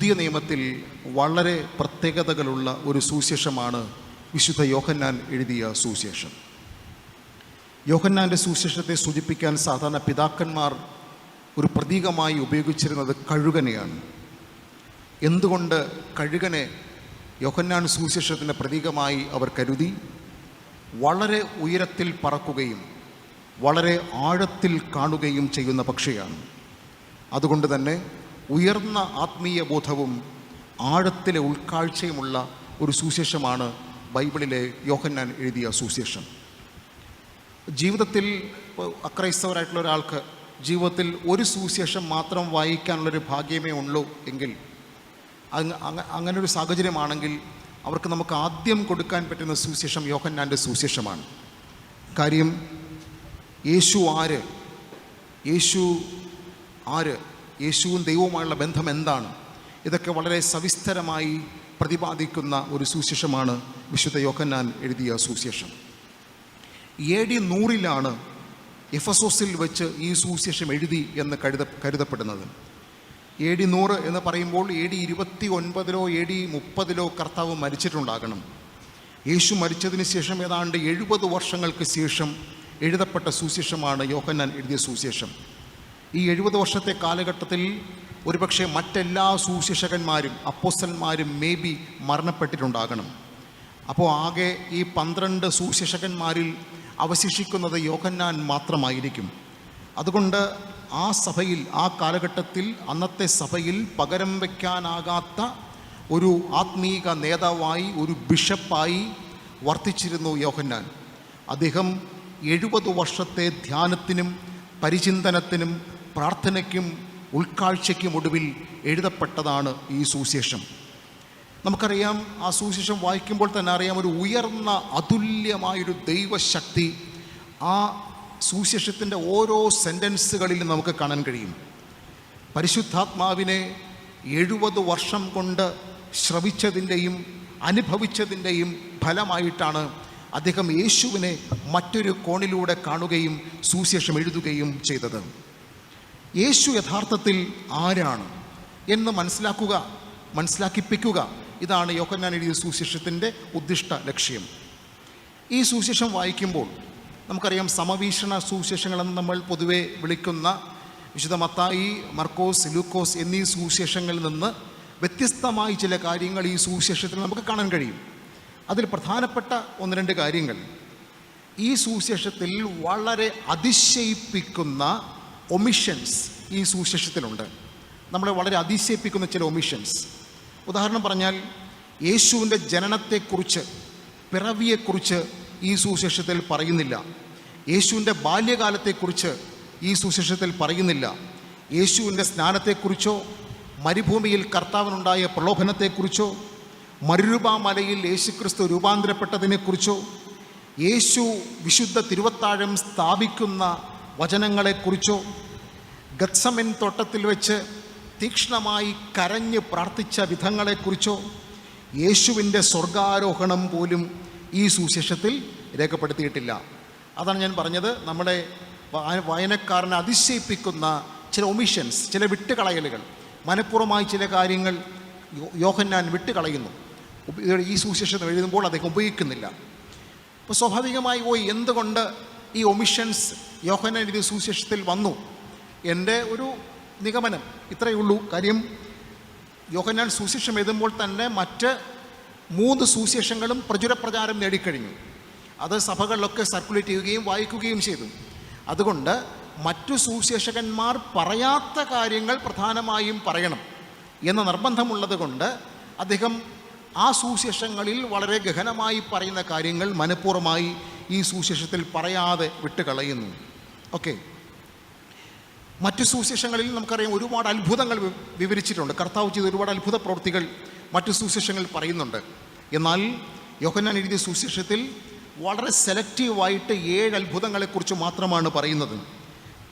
പുതിയ നിയമത്തിൽ വളരെ പ്രത്യേകതകളുള്ള ഒരു സുവിശേഷമാണ് വിശുദ്ധ യോഹന്നാൻ എഴുതിയ സുവിശേഷം. യോഹന്നാന്റെ സുവിശേഷത്തെ സൂചിപ്പിക്കാൻ സാധാരണ പിതാക്കന്മാർ ഒരു പ്രതീകമായി ഉപയോഗിച്ചിരുന്നത് കഴുകനെയാണ്. എന്തുകൊണ്ട് കഴുകനെ യോഹന്നാൻ സുവിശേഷത്തിന്റെ പ്രതീകമായി അവർ കരുതി? വളരെ ഉയരത്തിൽ പറക്കുകയും വളരെ ആഴത്തിൽ കാണുകയും ചെയ്യുന്ന പക്ഷിയാണ്. അതുകൊണ്ട് തന്നെ ഉയർന്ന ആത്മീയ ബോധവും ആഴത്തിലെ ഉൾക്കാഴ്ചയുമുള്ള ഒരു സുവിശേഷമാണ് ബൈബിളിലെ യോഹന്നാൻ എഴുതിയ സുവിശേഷം. ജീവിതത്തിൽ അക്രൈസ്തവരായിട്ടുള്ള ഒരാൾക്ക് ജീവിതത്തിൽ ഒരു സുവിശേഷം മാത്രം വായിക്കാനുള്ളൊരു ഭാഗ്യമേ ഉള്ളൂ എങ്കിൽ അങ്ങ് അങ്ങ അങ്ങനൊരു സാഹചര്യമാണെങ്കിൽ അവർക്ക് നമുക്ക് ആദ്യം കൊടുക്കാൻ പറ്റുന്ന സുവിശേഷം യോഹന്നാന്റെ സുവിശേഷമാണ്. കാര്യം യേശു ആര്? യേശു ആര്? യേശുവും ദൈവവുമായുള്ള ബന്ധം എന്താണ്? ഇതൊക്കെ വളരെ സവിസ്തരമായി പ്രതിപാദിക്കുന്ന ഒരു സുവിശേഷമാണ് വിശുദ്ധ യോഹന്നാൻ എഴുതിയ സുവിശേഷം. എ ഡി നൂറിലാണ് എഫസോസിൽ വെച്ച് ഈ സുവിശേഷം എഴുതി എന്ന് കരുത കരുതപ്പെടുന്നത്. എ ഡി നൂറ് എന്ന് പറയുമ്പോൾ എ ഡി ഇരുപത്തി ഒൻപതിലോ എ ഡി മുപ്പതിലോ കർത്താവ് മരിച്ചിട്ടുണ്ടാകണം. യേശു മരിച്ചതിന് ശേഷം ഏതാണ്ട് എഴുപത് വർഷങ്ങൾക്ക് ശേഷം എഴുതപ്പെട്ട സുവിശേഷമാണ് യോഹന്നാൻ എഴുതിയ സുവിശേഷം. ഈ എഴുപത് വർഷത്തെ കാലഘട്ടത്തിൽ ഒരുപക്ഷെ മറ്റെല്ലാ സുശിക്ഷകന്മാരും അപ്പോസ്റ്റന്മാരും മേ ബി മരണപ്പെട്ടിട്ടുണ്ടാകണം. അപ്പോൾ ആകെ ഈ പന്ത്രണ്ട് സുശിക്ഷകന്മാരിൽ അവശേഷിക്കുന്നത് യോഹന്നാൻ മാത്രമായിരിക്കും. അതുകൊണ്ട് ആ സഭയിൽ ആ കാലഘട്ടത്തിൽ അന്നത്തെ സഭയിൽ പകരം വയ്ക്കാനാകാത്ത ഒരു ആത്മീക നേതാവായി ഒരു ബിഷപ്പായി വർത്തിച്ചിരുന്നു യോഹന്നാൻ. അദ്ദേഹം എഴുപത് വർഷത്തെ ധ്യാനത്തിനും പരിചിന്തനത്തിനും പ്രാർത്ഥനയ്ക്കും ഉൾക്കാഴ്ചയ്ക്കും ഒടുവിൽ എഴുതപ്പെട്ടതാണ് ഈ സുവിശേഷം. നമുക്കറിയാം ആ സുവിശേഷം വായിക്കുമ്പോൾ തന്നെ അറിയാം ഒരു ഉയർന്ന അതുല്യമായൊരു ദൈവശക്തി ആ സുവിശേഷത്തിന്റെ ഓരോ സെന്റൻസുകളിലും നമുക്ക് കാണാൻ കഴിയും. പരിശുദ്ധാത്മാവിനെ എഴുപത് വർഷം കൊണ്ട് ശ്രവിച്ചതിന്റെയും അനുഭവിച്ചതിന്റെയും ഫലമായിട്ടാണ് അദ്ദേഹം യേശുവിനെ മറ്റൊരു കോണിലൂടെ കാണുകയും സുവിശേഷം എഴുതുകയും ചെയ്തത്. യേശു യഥാർത്ഥത്തിൽ ആരാണ് എന്ന് മനസ്സിലാക്കുക മനസ്സിലാക്കിപ്പിക്കുക. ഇതാണ് യോഹന്നാൻ എഴുതിയ സുശിഷ്യത്തിന്റെ ഉദ്ദിഷ്ട ലക്ഷ്യം. ഈ സുശേഷം വായിക്കുമ്പോൾ നമുക്കറിയാം സമവീക്ഷണ സുവിശേഷങ്ങളെന്ന് നമ്മൾ പൊതുവെ വിളിക്കുന്ന വിശുദ്ധ മത്തായി മർക്കോസ് ലൂക്കോസ് എന്നീ സുവിശേഷങ്ങളിൽ നിന്ന് വ്യത്യസ്തമായി ചില കാര്യങ്ങൾ ഈ സുവിശേഷത്തിൽ നമുക്ക് കാണാൻ കഴിയും. അതിൽ പ്രധാനപ്പെട്ട ഒന്ന് രണ്ട് കാര്യങ്ങൾ. ഈ സുവിശേഷത്തിൽ വളരെ അതിശയിപ്പിക്കുന്ന ഒമിഷൻസ് ഈ സുവിശേഷത്തിലുണ്ട്. നമ്മളെ വളരെ അതിശയിപ്പിക്കുന്ന ചില ഒമിഷൻസ് ഉദാഹരണം പറഞ്ഞാൽ യേശുവിന്റെ ജനനത്തെക്കുറിച്ച് പിറവിയെക്കുറിച്ച് ഈ സുവിശേഷത്തിൽ പറയുന്നില്ല. യേശുവിന്റെ ബാല്യകാലത്തെക്കുറിച്ച് ഈ സുവിശേഷത്തിൽ പറയുന്നില്ല. യേശുവിന്റെ സ്നാനത്തെക്കുറിച്ചോ മരുഭൂമിയിൽ കർത്താവിനുണ്ടായ പ്രലോഭനത്തെക്കുറിച്ചോ മരുരൂപാമലയിൽ യേശുക്രിസ്തു രൂപാന്തരപ്പെട്ടതിനെക്കുറിച്ചോ യേശു വിശുദ്ധ തിരുവത്താഴം സ്ഥാപിക്കുന്ന വചനങ്ങളെക്കുറിച്ചോ ഗത്സമൻ തോട്ടത്തിൽ വെച്ച് തീക്ഷ്ണമായി കരഞ്ഞ് പ്രാർത്ഥിച്ച വിധങ്ങളെക്കുറിച്ചോ യേശുവിന്റെ സ്വർഗാരോഹണം പോലും ഈ സുവിശേഷത്തിൽ രേഖപ്പെടുത്തിയിട്ടില്ല. അതാണ് ഞാൻ പറഞ്ഞത്. നമ്മുടെ വായനക്കാരനെ അതിശയിപ്പിക്കുന്ന ചില ഒമിഷൻസ് ചില വിട്ടുകളയലുകൾ മനഃപൂർവമായി ചില കാര്യങ്ങൾ യോഹന്നാൻ വിട്ടുകളയുന്നു. ഈ സുവിശേഷം എഴുതുമ്പോൾ അദ്ദേഹം ഉപയോഗിക്കുന്നില്ല. അപ്പോൾ സ്വാഭാവികമായി പോയി എന്തുകൊണ്ട് ഈ ഒമിഷൻസ് യോഹന എഴുതിയ സുവിശേഷത്തിൽ വന്നു. എന്റെ ഒരു നിഗമനം ഇത്രയേ ഉള്ളൂ. കാര്യം യോഹന്നാൻ സുവിശേഷം എഴുതുമ്പോൾ തന്നെ മറ്റ് മൂന്ന് സുവിശേഷങ്ങളും പ്രചുരപ്രചാരം നേടിക്കഴിഞ്ഞു. അത് സഭകളിലൊക്കെ സർക്കുലേറ്റ് ചെയ്യുകയും വായിക്കുകയും ചെയ്തു. അതുകൊണ്ട് മറ്റു സുവിശേഷകന്മാർ പറയാത്ത കാര്യങ്ങൾ പ്രധാനമായും പറയണം എന്ന നിർബന്ധമുള്ളത് കൊണ്ട് അദ്ദേഹം ആ സുവിശേഷങ്ങളിൽ വളരെ ഗഹനമായി പറയുന്ന കാര്യങ്ങൾ മനഃപൂർവമായി ഈ സുവിശേഷത്തിൽ പറയാതെ വിട്ടുകളയുന്നു. ഓക്കെ മറ്റു സുവിശേഷങ്ങളിൽ നമുക്കറിയാം ഒരുപാട് അത്ഭുതങ്ങൾ വിവരിച്ചിട്ടുണ്ട്. കർത്താവ് ചെയ്ത ഒരുപാട് അത്ഭുത പ്രവൃത്തികൾ മറ്റു സുവിശേഷങ്ങളിൽ പറയുന്നുണ്ട്. എന്നാൽ യോഹന്നാൻ എഴുതിയ സുവിശേഷത്തിൽ വളരെ സെലക്റ്റീവായിട്ട് ഏഴ് അത്ഭുതങ്ങളെക്കുറിച്ച് മാത്രമാണ് പറയുന്നത്.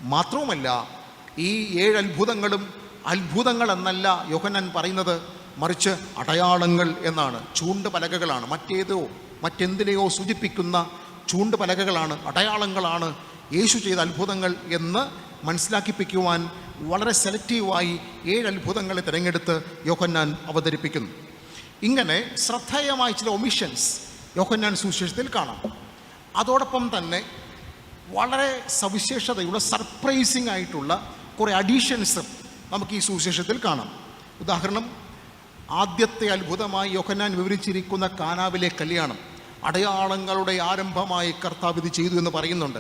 മാത്രവുമല്ല ഈ ഏഴ് അത്ഭുതങ്ങളും അത്ഭുതങ്ങൾ എന്നല്ല യോഹന്നാൻ പറയുന്നത് മറിച്ച് അടയാളങ്ങൾ എന്നാണ്. ചൂണ്ട് പലകകളാണ്. മറ്റേതോ മറ്റെന്തിനെയോ സൂചിപ്പിക്കുന്ന ചൂണ്ട് പലകകളാണ് അടയാളങ്ങളാണ് യേശു ചെയ്ത അത്ഭുതങ്ങൾ എന്ന് മനസ്സിലാക്കിപ്പിക്കുവാൻ വളരെ സെലക്റ്റീവായി ഏഴ് അത്ഭുതങ്ങളെ തിരഞ്ഞെടുത്ത് യോഹന്നാൻ അവതരിപ്പിക്കുന്നു. ഇങ്ങനെ ശ്രദ്ധേയമായ ചില ഒമിഷൻസ് യോഹന്നാൻ സുവിശേഷത്തിൽ കാണാം. അതോടൊപ്പം തന്നെ വളരെ സവിശേഷതയുള്ള സർപ്രൈസിംഗ് ആയിട്ടുള്ള കുറേ അഡീഷൻസ് നമുക്ക് ഈ സുവിശേഷത്തിൽ കാണാം. ഉദാഹരണം ആദ്യത്തെ അത്ഭുതമായി യോഹന്നാൻ വിവരിച്ചിരിക്കുന്ന കാനാവിലെ കല്യാണം. അടയാളങ്ങളുടെ ആരംഭമായി കർത്താവ് ഇത് ചെയ്തു എന്ന് പറയുന്നുണ്ട്.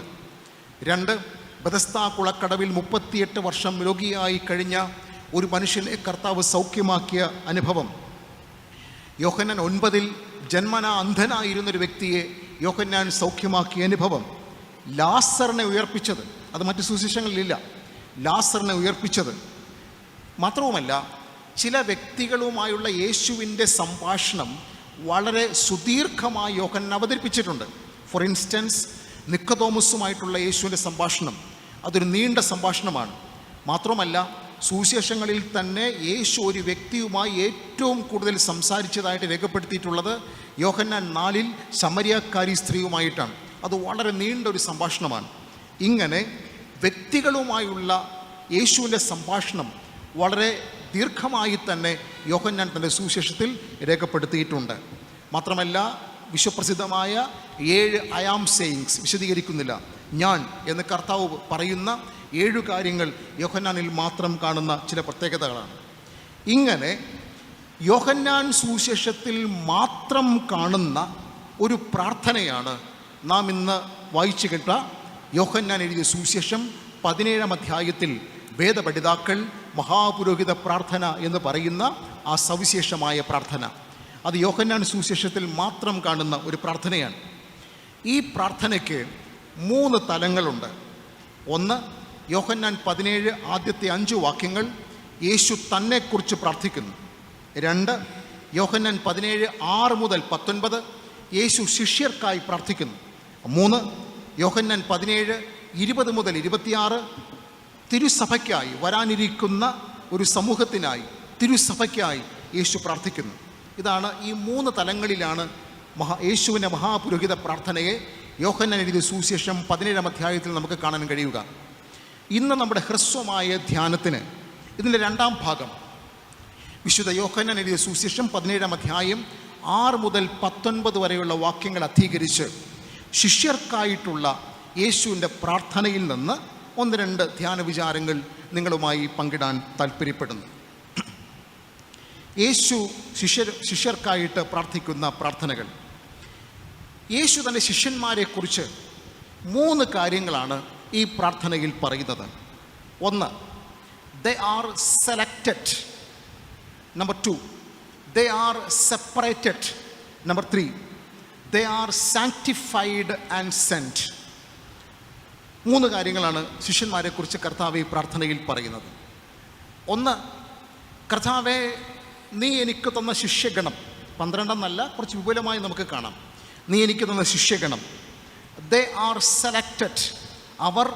രണ്ട് ബദസ്താ കുളക്കടവിൽ മുപ്പത്തിയെട്ട് വർഷം രോഗിയായി കഴിഞ്ഞ ഒരു മനുഷ്യനെ കർത്താവ് സൗഖ്യമാക്കിയ അനുഭവം. യോഹന്നാൻ ഒൻപതിൽ ജന്മന അന്ധനായിരുന്ന ഒരു വ്യക്തിയെ യോഹന്നാൻ സൗഖ്യമാക്കിയ അനുഭവം. ലാസറിനെ ഉയർപ്പിച്ചത് അത് മറ്റു സുശേഷങ്ങളിലില്ല ലാസറിനെ ഉയർപ്പിച്ചത് മാത്രവുമല്ല ചില വ്യക്തികളുമായുള്ള യേശുവിന്റെ സംഭാഷണം വളരെ സുദീർഘമായി യോഹൻ അവതരിപ്പിച്ചിട്ടുണ്ട്. ഫോർ ഇൻസ്റ്റൻസ് നിക്കതോമസുമായിട്ടുള്ള യേശുവിന്റെ സംഭാഷണം അതൊരു നീണ്ട സംഭാഷണമാണ്. മാത്രമല്ല സുവിശേഷങ്ങളിൽ തന്നെ യേശു ഒരു വ്യക്തിയുമായി ഏറ്റവും കൂടുതൽ സംസാരിച്ചതായിട്ട് രേഖപ്പെടുത്തിയിട്ടുള്ളത് യോഹന്നാൻ നാലിൽ ശമരിയക്കാരി സ്ത്രീയുമായിട്ടാണ്. അത് വളരെ നീണ്ട ഒരു സംഭാഷണമാണ്. ഇങ്ങനെ വ്യക്തികളുമായുള്ള യേശുവിന്റെ സംഭാഷണം വളരെ ദീർഘമായി തന്നെ യോഹന്നാൻ തന്റെ സുവിശേഷത്തിൽ രേഖപ്പെടുത്തിയിട്ടുണ്ട്. മാത്രമല്ല വിശ്വപ്രസിദ്ധമായ ഏഴ് അയാം സെയിങ്സ് വിശദീകരിക്കുന്നില്ല. ഞാൻ എന്ന് കർത്താവ് പറയുന്ന ഏഴു കാര്യങ്ങൾ യോഹന്നാനിൽ മാത്രം കാണുന്ന ചില പ്രത്യേകതകളാണ്. ഇങ്ങനെ യോഹന്നാൻ സുവിശേഷത്തിൽ മാത്രം കാണുന്ന ഒരു പ്രാർത്ഥനയാണ് നാം ഇന്ന് വായിച്ചു കേട്ട യോഹന്നാൻ എഴുതിയ സുവിശേഷം പതിനേഴാം അധ്യായത്തിൽ വേദപഠിതാക്കൾ മഹാപുരോഹിത പ്രാർത്ഥന എന്ന് പറയുന്ന ആ സവിശേഷമായ പ്രാർത്ഥന. അത് യോഹന്നാൻ സുവിശേഷത്തിൽ മാത്രം കാണുന്ന ഒരു പ്രാർത്ഥനയാണ്. ഈ പ്രാർത്ഥനയ്ക്ക് മൂന്ന് തലങ്ങളുണ്ട്. ഒന്ന് യോഹന്നാൻ പതിനേഴ് ആദ്യത്തെ അഞ്ച് വാക്യങ്ങൾ യേശു തന്നെക്കുറിച്ച് പ്രാർത്ഥിക്കുന്നു. രണ്ട് യോഹന്നാൻ പതിനേഴ് ആറ് മുതൽ പത്തൊൻപത് യേശു ശിഷ്യർക്കായി പ്രാർത്ഥിക്കുന്നു. മൂന്ന് യോഹന്നാൻ പതിനേഴ് ഇരുപത് മുതൽ ഇരുപത്തിയാറ് തിരുസഭയ്ക്കായി വരാനിരിക്കുന്ന ഒരു സമൂഹത്തിനായി തിരുസഭയ്ക്കായി യേശു പ്രാർത്ഥിക്കുന്നു. ഇതാണ് ഈ മൂന്ന് തലങ്ങളിലാണ് മഹാ യേശുവിന്റെ മഹാപുരോഹിത പ്രാർത്ഥനയെ യോഹന്നാൻ എഴുതിയ സുവിശേഷം പതിനേഴാം അധ്യായത്തിൽ നമുക്ക് കാണാൻ കഴിയുക. ഇന്ന് നമ്മുടെ ഹ്രസ്വമായ ധ്യാനത്തിന് ഇതിന്റെ രണ്ടാം ഭാഗം. വിശുദ്ധ യോഹന്നാൻ എഴുതിയ സുവിശേഷം പതിനേഴാം അധ്യായം ആറ് മുതൽ പത്തൊൻപത് വരെയുള്ള വാക്യങ്ങൾ അധീകരിച്ച് ശിഷ്യർക്കായിട്ടുള്ള യേശുവിന്റെ പ്രാർത്ഥനയിൽ നിന്ന് ഒന്ന് രണ്ട് ധ്യാന വിചാരങ്ങൾ നിങ്ങളുമായി പങ്കിടാൻ താല്പര്യപ്പെടുന്നു യേശു ശിഷ്യർ ശിഷ്യർക്കായിട്ട് പ്രാർത്ഥിക്കുന്ന പ്രാർത്ഥനകൾ. യേശു തന്റെ ശിഷ്യന്മാരെക്കുറിച്ച് മൂന്ന് കാര്യങ്ങളാണ് ഈ പ്രാർത്ഥനയിൽ പറയുന്നത്. ഒന്ന് they are selected number two they are separated number three they are sanctified and sent മൂന്ന് കാര്യങ്ങളാണ് ശിഷ്യന്മാരെക്കുറിച്ച് കർത്താവ് ഈ പ്രാർത്ഥനയിൽ പറയുന്നത്. ഒന്ന് കർത്താവെ നീ എനിക്ക് തന്ന ശിഷ്യഗണം. പന്ത്രണ്ടെന്നല്ല കുറച്ച് വിപുലമായി നമുക്ക് കാണാം. നീ എനിക്ക് തന്ന ശിഷ്യഗണം. ദേ ആർ സെലക്റ്റഡ് അവർ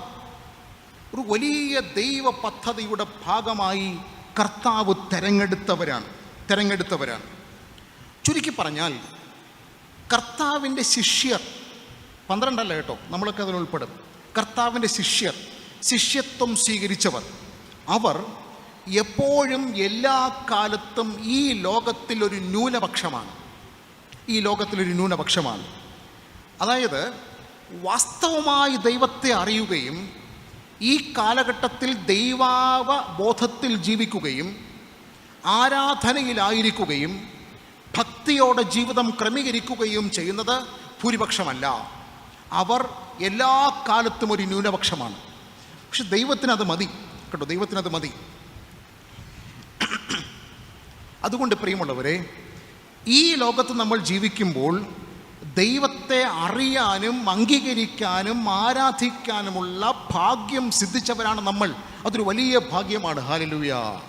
ഒരു വലിയ ദൈവ പദ്ധതിയുടെ ഭാഗമായി കർത്താവ് തിരഞ്ഞെടുത്തവരാണ് തിരഞ്ഞെടുത്തവരാണ്. ചുരുക്കി പറഞ്ഞാൽ കർത്താവിന്റെ ശിഷ്യർ പന്ത്രണ്ടല്ല കേട്ടോ നമ്മളൊക്കെ അതിൽ ഉൾപ്പെടും. കർത്താവിന്റെ ശിഷ്യർ ശിഷ്യത്വം സ്വീകരിച്ചവർ. അവർ എപ്പോഴും എല്ലാ കാലത്തും ഈ ലോകത്തിൽ ഒരു ന്യൂനപക്ഷമാണ്. ഈ ലോകത്തിലൊരു ന്യൂനപക്ഷമാണ്. അതായത് വാസ്തവമായി ദൈവത്തെ അറിയുകയും ഈ കാലഘട്ടത്തിൽ ദൈവാവ ബോധത്തിൽ ജീവിക്കുകയും ആരാധനയിലായിരിക്കുകയും ഭക്തിയോടെ ജീവിതം ക്രമീകരിക്കുകയും ചെയ്യുന്നത് ഭൂരിപക്ഷമല്ല. അവർ എല്ലാ കാലത്തും ഒരു ന്യൂനപക്ഷമാണ്. പക്ഷെ ദൈവത്തിനത് മതി. കേട്ടോ ദൈവത്തിനത് മതി. അതുകൊണ്ട് പ്രിയമുള്ളവരെ ഈ ലോകത്ത് നമ്മൾ ജീവിക്കുമ്പോൾ ദൈവത്തെ അറിയാനും അംഗീകരിക്കാനും ആരാധിക്കാനുമുള്ള ഭാഗ്യം സിദ്ധിച്ചവരാണ് നമ്മൾ. അതൊരു വലിയ ഭാഗ്യമാണ്. ഹാലലൂയ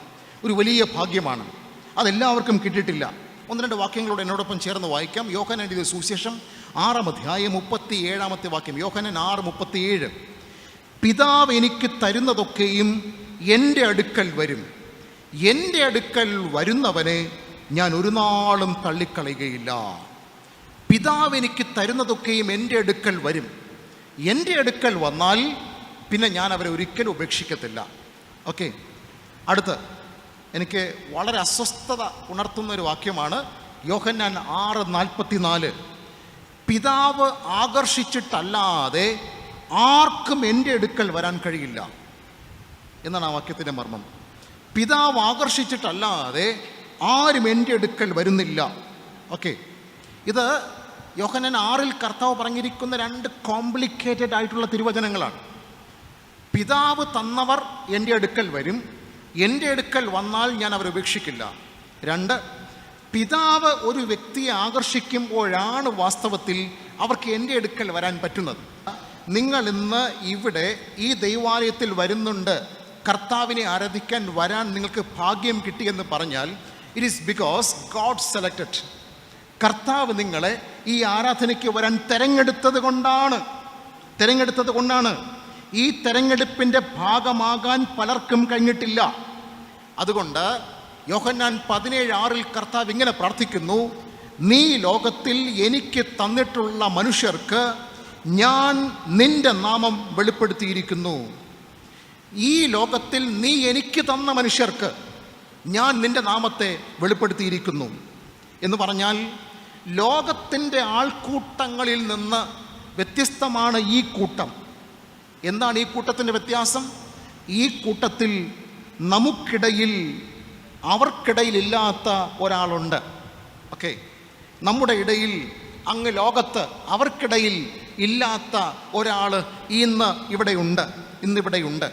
ഒരു വലിയ ഭാഗ്യമാണ്. അതെല്ലാവർക്കും കിട്ടിയിട്ടില്ല. ഒന്ന് രണ്ട് വാക്യങ്ങളോട് എന്നോടൊപ്പം ചേർന്ന് വായിക്കാം. യോഹനൻ എഴുതിയ സുവിശേഷം ആറാം അധ്യായം മുപ്പത്തി ഏഴാമത്തെ വാക്യം. യോഹനൻ ആറ് മുപ്പത്തിയേഴ്. പിതാവ് എനിക്ക് തരുന്നതൊക്കെയും എന്റെ അടുക്കൽ വരും. എന്റെ അടുക്കൽ വരുന്നവനെ ഞാൻ ഒരു നാളും തള്ളിക്കളയുകയില്ല. പിതാവ് എനിക്ക് തരുന്നതൊക്കെയും എന്റെ അടുക്കൽ വരും. എന്റെ അടുക്കൽ വന്നാൽ പിന്നെ ഞാൻ അവരെ ഒരിക്കലും ഉപേക്ഷിക്കത്തില്ല. ഓക്കെ. അടുത്ത്. എനിക്ക് വളരെ അസ്വസ്ഥത ഉണർത്തുന്ന ഒരു വാക്യമാണ് യോഹന്നാൻ ആറ് നാൽപ്പത്തിനാല്. പിതാവ് ആകർഷിച്ചിട്ടല്ലാതെ ആർക്കും എന്റെ അടുക്കൽ വരാൻ കഴിയില്ല എന്നാണ് ആ വാക്യത്തിന്റെ മർമ്മം. പിതാവ് ആകർഷിച്ചിട്ടല്ലാതെ ആരും എന്റെ അടുക്കൽ വരുന്നില്ല. ഓക്കെ. ഇത് യോഹനൻ ആറിൽ കർത്താവ് പറഞ്ഞിരിക്കുന്ന രണ്ട് കോംപ്ലിക്കേറ്റഡ് ആയിട്ടുള്ള തിരുവചനങ്ങളാണ്. പിതാവ് തന്നവർ എന്റെ അടുക്കൽ വരും. എന്റെ അടുക്കൽ വന്നാൽ ഞാൻ അവരെ ഉപേക്ഷിക്കില്ല. രണ്ട് പിതാവ് ഒരു വ്യക്തിയെ ആകർഷിക്കുമ്പോഴാണ് വാസ്തവത്തിൽ അവർക്ക് എന്റെ അടുക്കൽ വരാൻ പറ്റുന്നത്. നിങ്ങൾ ഇന്ന് ഇവിടെ ഈ ദൈവാലയത്തിൽ വരുന്നുണ്ട്. കർത്താവിനെ ആരാധിക്കാൻ വരാൻ നിങ്ങൾക്ക് ഭാഗ്യം കിട്ടിയെന്ന് പറഞ്ഞാൽ it is because God selected കർത്താവ് നിങ്ങളെ ഈ ആരാധനയ്ക്ക് വരാൻ തെരഞ്ഞെടുത്തത് കൊണ്ടാണ്. തിരഞ്ഞെടുത്തത് കൊണ്ടാണ്. ഈ തെരഞ്ഞെടുപ്പിന്റെ ഭാഗമാകാൻ പലർക്കും കഴിഞ്ഞിട്ടില്ല. അതുകൊണ്ട് യോഹന്നാൻ പതിനേഴ് ആറിൽ കർത്താവ് ഇങ്ങനെ പ്രാർത്ഥിക്കുന്നു നീ ലോകത്തിൽ എനിക്ക് തന്നിട്ടുള്ള മനുഷ്യർക്ക് ഞാൻ നിന്റെ നാമം വെളിപ്പെടുത്തിയിരിക്കുന്നു. ഈ ലോകത്തിൽ നീ എനിക്ക് തന്ന മനുഷ്യർക്ക് ഞാൻ നിന്റെ നാമത്തെ വെളിപ്പെടുത്തിയിരിക്കുന്നു. എന്ന് പറഞ്ഞാൽ ലോകത്തിന്റെ ആൾക്കൂട്ടങ്ങളിൽ നിന്ന് വ്യത്യസ്തമാണ് ഈ കൂട്ടം. എന്താണ് ഈ കൂട്ടത്തിന്റെ വ്യത്യാസം? ഈ കൂട്ടത്തിൽ നമുക്കിടയിൽ അവർക്കിടയിലില്ലാത്ത ഒരാളുണ്ട്. ഓക്കെ നമ്മുടെ ഇടയിൽ അങ്ങ് ലോകത്ത് അവർക്കിടയിൽ ഇല്ലാത്ത ഒരാൾ ഇന്ന് ഇവിടെയുണ്ട് ഇന്നിവിടെയുണ്ട്.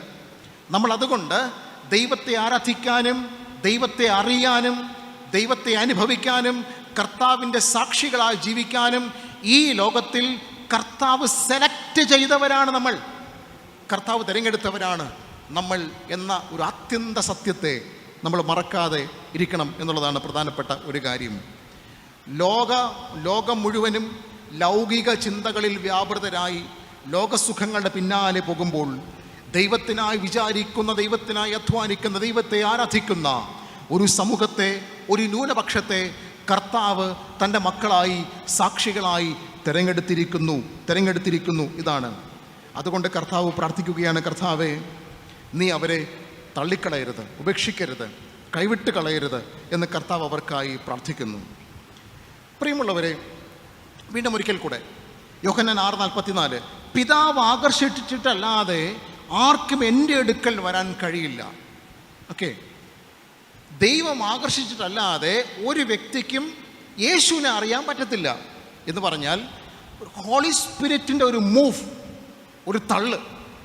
നമ്മളതുകൊണ്ട് ദൈവത്തെ ആരാധിക്കാനും ദൈവത്തെ അറിയാനും ദൈവത്തെ അനുഭവിക്കാനും കർത്താവിന്റെ സാക്ഷികളായി ജീവിക്കാനും ഈ ലോകത്തിൽ കർത്താവ് സെലക്ട് ചെയ്തവരാണ് നമ്മൾ. കർത്താവ് തിരഞ്ഞെടുത്തവരാണ് നമ്മൾ എന്ന ഒരു അത്യന്ത സത്യത്തെ നമ്മൾ മറക്കാതെ ഇരിക്കണം എന്നുള്ളതാണ് പ്രധാനപ്പെട്ട ഒരു കാര്യം. ലോക ലോകം മുഴുവനും ലൗകിക ചിന്തകളിൽ വ്യാപൃതരായി ലോകസുഖങ്ങളുടെ പിന്നാലെ പോകുമ്പോൾ ദൈവത്തിനായി വിചാരിക്കുന്ന ദൈവത്തിനായി അധ്വാനിക്കുന്ന ദൈവത്തെ ആരാധിക്കുന്ന ഒരു സമൂഹത്തെ ഒരു ന്യൂനപക്ഷത്തെ കർത്താവ് തന്റെ മക്കളായി സാക്ഷികളായി തിരഞ്ഞെടുത്തിരിക്കുന്നു തിരഞ്ഞെടുത്തിരിക്കുന്നു ഇതാണ്. അതുകൊണ്ട് കർത്താവ് പ്രാർത്ഥിക്കുകയാണ് കർത്താവെ നീ അവരെ തള്ളിക്കളയരുത് ഉപേക്ഷിക്കരുത് കൈവിട്ട് കളയരുത് എന്ന് കർത്താവ് അവർക്കായി പ്രാർത്ഥിക്കുന്നു. പ്രിയമുള്ളവരെ വീണ്ടും ഒരിക്കൽ കൂടെ യോഹനൻ ആറ് നാൽപ്പത്തിനാല് പിതാവ് ആകർഷിച്ചിട്ടല്ലാതെ ആർക്കും എന്റെ അടുക്കൽ വരാൻ കഴിയില്ല. ഓക്കെ. ദൈവം ആകർഷിച്ചിട്ടല്ലാതെ ഒരു വ്യക്തിക്കും യേശുവിനെ അറിയാൻ പറ്റത്തില്ല എന്ന് പറഞ്ഞാൽ ഹോളി സ്പിരിറ്റിന്റെ ഒരു മൂവ് ഒരു തള്ള്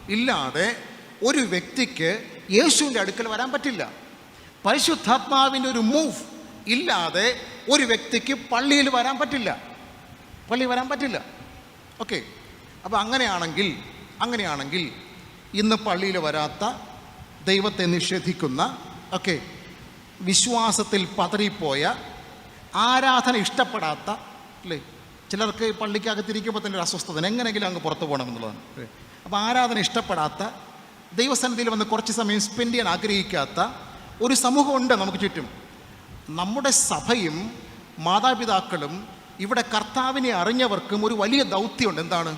ഇല്ലാതെ ഒരു വ്യക്തിക്ക് യേശുവിന്റെ അടുക്കൽ വരാൻ പറ്റില്ല. പരിശുദ്ധാത്മാവിന്റെ ഒരു മൂവ് ഇല്ലാതെ ഒരു വ്യക്തിക്ക് പള്ളിയിൽ വരാൻ പറ്റില്ല. പള്ളി വരാൻ പറ്റില്ല. ഓക്കെ അപ്പോൾ അങ്ങനെയാണെങ്കിൽ അങ്ങനെയാണെങ്കിൽ ഇന്ന് പള്ളിയിൽ വരാത്ത ദൈവത്തെ നിഷേധിക്കുന്ന ഓക്കെ വിശ്വാസത്തിൽ പതറിപ്പോയ ആരാധന ഇഷ്ടപ്പെടാത്ത അല്ലേ? ചിലർക്ക് പള്ളിക്കകത്തിരിക്കുമ്പോൾ തന്നെ ഒരു അസ്വസ്ഥത എങ്ങനെയെങ്കിലും അങ്ങ് പുറത്തു പോകണമെന്നുള്ളതാണ് അപ്പോൾ ആരാധന ഇഷ്ടപ്പെടാത്ത ദൈവസന്നിധിയിൽ വന്ന് കുറച്ച് സമയം സ്പെൻഡ് ചെയ്യാൻ ആഗ്രഹിക്കാത്ത ഒരു സമൂഹമുണ്ട് നമുക്ക് ചുറ്റും. നമ്മുടെ സഭയും മാതാപിതാക്കളും ഇവിടെ കർത്താവിനെ അറിഞ്ഞവർക്കും ഒരു വലിയ ദൗത്യമുണ്ട്. എന്താണ്?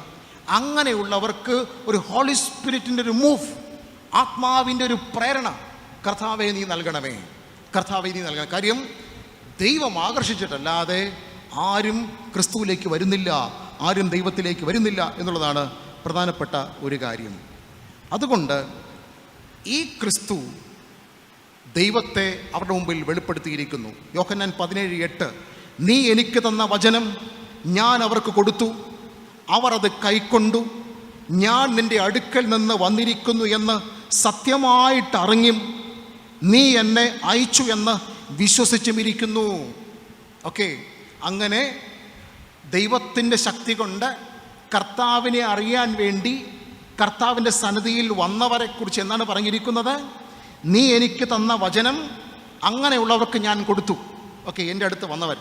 അങ്ങനെയുള്ളവർക്ക് ഒരു ഹോളി സ്പിരിറ്റിന്റെ ഒരു മൂവ് ആത്മാവിന്റെ ഒരു പ്രേരണ കർത്താവെ നീ നൽകണമേ. കർത്താവെ നീ നൽകണം. കാര്യം ദൈവം ആകർഷിച്ചിട്ടല്ലാതെ ആരും ക്രിസ്തുവിലേക്ക് വരുന്നില്ല ആരും ദൈവത്തിലേക്ക് വരുന്നില്ല എന്നുള്ളതാണ് പ്രധാനപ്പെട്ട ഒരു കാര്യം. അതുകൊണ്ട് ഈ ക്രിസ്തു ദൈവത്തെ അവരുടെ മുമ്പിൽ വെളിപ്പെടുത്തിയിരിക്കുന്നു. യോഹന്നാൻ പതിനേഴ് എട്ട് നീ എനിക്ക് തന്ന വചനം ഞാൻ അവർക്ക് കൊടുത്തു. അവർ അത് കൈക്കൊണ്ടു. ഞാൻ നിന്റെ അടുക്കൽ നിന്ന് വന്നിരിക്കുന്നു എന്ന് സത്യമായിട്ട് അറിഞ്ഞും നീ എന്നെ അയച്ചു എന്ന് വിശ്വസിച്ചും ഇരിക്കുന്നു. ഓക്കെ. അങ്ങനെ ദൈവത്തിന്റെ ശക്തി കൊണ്ട് കർത്താവിനെ അറിയാൻ വേണ്ടി കർത്താവിന്റെ സന്നിധിയിൽ വന്നവരെക്കുറിച്ച് എന്താണ് പറഞ്ഞിരിക്കുന്നത്? നീ എനിക്ക് തന്ന വചനം അങ്ങനെയുള്ളവർക്ക് ഞാൻ കൊടുത്തു. ഓക്കെ എന്റെ അടുത്ത് വന്നവർ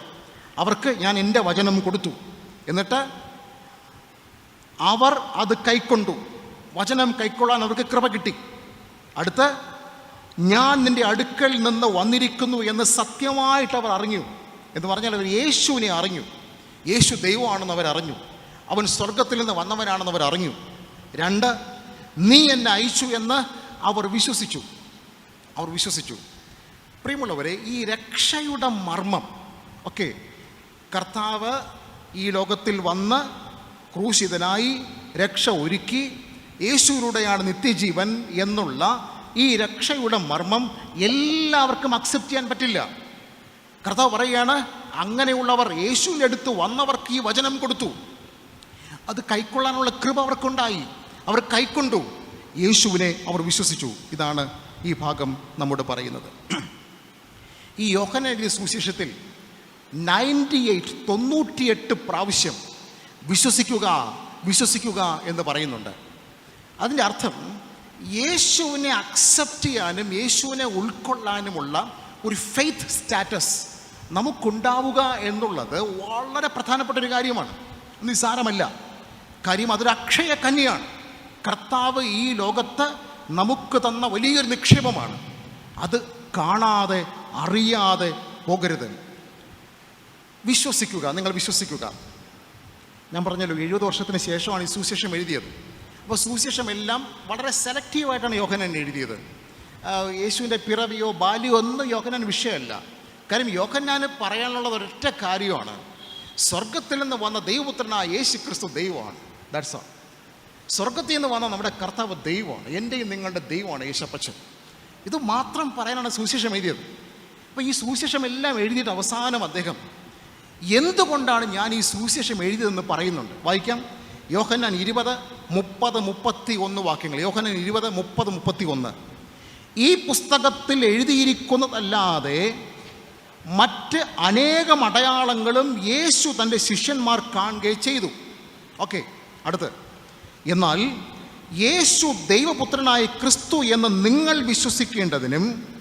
അവർക്ക് ഞാൻ എന്റെ വചനം കൊടുത്തു. എന്നിട്ട് അവർ അത് കൈക്കൊണ്ടു. വചനം കൈക്കൊള്ളാൻ അവർക്ക് കൃപ കിട്ടി. അടുത്ത് ഞാൻ നിന്റെ അടുക്കൽ നിന്ന് വന്നിരിക്കുന്നു എന്ന് സത്യമായിട്ട് അവർ അറിഞ്ഞു. എന്ന് പറഞ്ഞാൽ അവർ യേശുവിനെ അറിഞ്ഞു. യേശു ദൈവമാണെന്ന് അവർ അറിഞ്ഞു. അവൻ സ്വർഗത്തിൽ നിന്ന് വന്നവനാണെന്ന് അവർ അറിഞ്ഞു. രണ്ട് നീ എന്നെ അയച്ചു എന്ന് അവർ വിശ്വസിച്ചു. അവർ വിശ്വസിച്ചു. പ്രിയമുള്ളവരെ ഈ രക്ഷയുടെ മർമ്മം ഓക്കെ കർത്താവ് ഈ ലോകത്തിൽ വന്ന് ക്രൂശിതനായി രക്ഷ ഒരുക്കി യേശുവിലൂടെയാണ് നിത്യജീവൻ എന്നുള്ള ഈ രക്ഷയുടെ മർമ്മം എല്ലാവർക്കും അക്സെപ്റ്റ് ചെയ്യാൻ പറ്റില്ല. കർത്താവ് പറയുകയാണ് അങ്ങനെയുള്ളവർ യേശുവിന്റെ അടുത്ത് വന്നവർക്ക് ഈ വചനം കൊടുത്തു. അത് കൈക്കൊള്ളാനുള്ള കൃപ അവർക്കുണ്ടായി. അവർ കൈക്കൊണ്ടു. യേശുവിനെ അവർ വിശ്വസിച്ചു. ഇതാണ് ഈ ഭാഗം നമ്മോട് പറയുന്നത്. ഈ യോഹനഗിരി സുവിശേഷത്തിൽ നയന്റി എയ്റ്റ് തൊണ്ണൂറ്റിയെട്ട് പ്രാവശ്യം വിശ്വസിക്കുക വിശ്വസിക്കുക എന്ന് പറയുന്നുണ്ട്. അതിന്റെ അർത്ഥം യേശുവിനെ അക്സെപ്റ്റ് ചെയ്യാനും യേശുവിനെ ഉൾക്കൊള്ളാനുമുള്ള ഒരു ഫെയ്ത്ത് സ്റ്റാറ്റസ് നമുക്കുണ്ടാവുക എന്നുള്ളത് വളരെ പ്രധാനപ്പെട്ട ഒരു കാര്യമാണ്. നിസ്സാരമല്ല. കാര്യം അതൊരു അക്ഷയ കന്യാണ്. കർത്താവ് ഈ ലോകത്ത് നമുക്ക് തന്ന വലിയൊരു നിക്ഷേപമാണ്. അത് കാണാതെ അറിയാതെ പോകരുത്. വിശ്വസിക്കുക നിങ്ങൾ വിശ്വസിക്കുക. ഞാൻ പറഞ്ഞല്ലോ എഴുപത് വർഷത്തിന് ശേഷമാണ് ഈ സുവിശേഷം എഴുതിയത്. അപ്പോൾ സുവിശേഷം എല്ലാം വളരെ സെലക്റ്റീവായിട്ടാണ് യോഹനൻ എഴുതിയത്. യേശുവിന്റെ പിറവിയോ ബാല്യോ ഒന്നും യോഹനൻ വിഷയമല്ല. കാര്യം യോഹന്നാന് പറയാനുള്ളത് ഒരൊറ്റ കാര്യമാണ്. സ്വർഗത്തിൽ നിന്ന് വന്ന ദൈവപുത്രനായ യേശു ക്രിസ്തു ദൈവമാണ്. ദാറ്റ്സ് ഓൾ സ്വർഗത്തിൽ നിന്ന് വന്ന നമ്മുടെ കർത്താവ് ദൈവമാണ്. എന്റെയും നിങ്ങളുടെ ദൈവമാണ് യേശപ്പച്ചൻ ഇത് മാത്രം പറയാനാണ് സുവിശേഷം എഴുതിയത്. അപ്പോൾ ഈ സുവിശേഷം എല്ലാം എഴുതിയിട്ട് അവസാനം അദ്ദേഹം എന്തുകൊണ്ടാണ് ഞാൻ ഈ സുവിശേഷം എഴുതിയതെന്ന് പറയുന്നുണ്ട്? വായിക്കാം. യോഹന്നാൻ ഇരുപത് മുപ്പത് മുപ്പത്തി ഒന്ന് വാക്യങ്ങൾ. യോഹന്നാൻ ഇരുപത് മുപ്പത് മുപ്പത്തി ഒന്ന് ഈ പുസ്തകത്തിൽ എഴുതിയിരിക്കുന്നതല്ലാതെ മറ്റ് അനേകം അടയാളങ്ങളും യേശു തന്റെ ശിഷ്യന്മാർ കാണുകയും ചെയ്തു. ഓക്കെ. അടുത്ത്. എന്നാൽ യേശു ദൈവപുത്രനായ ക്രിസ്തു എന്ന് നിങ്ങൾ വിശ്വസിക്കേണ്ടതിനും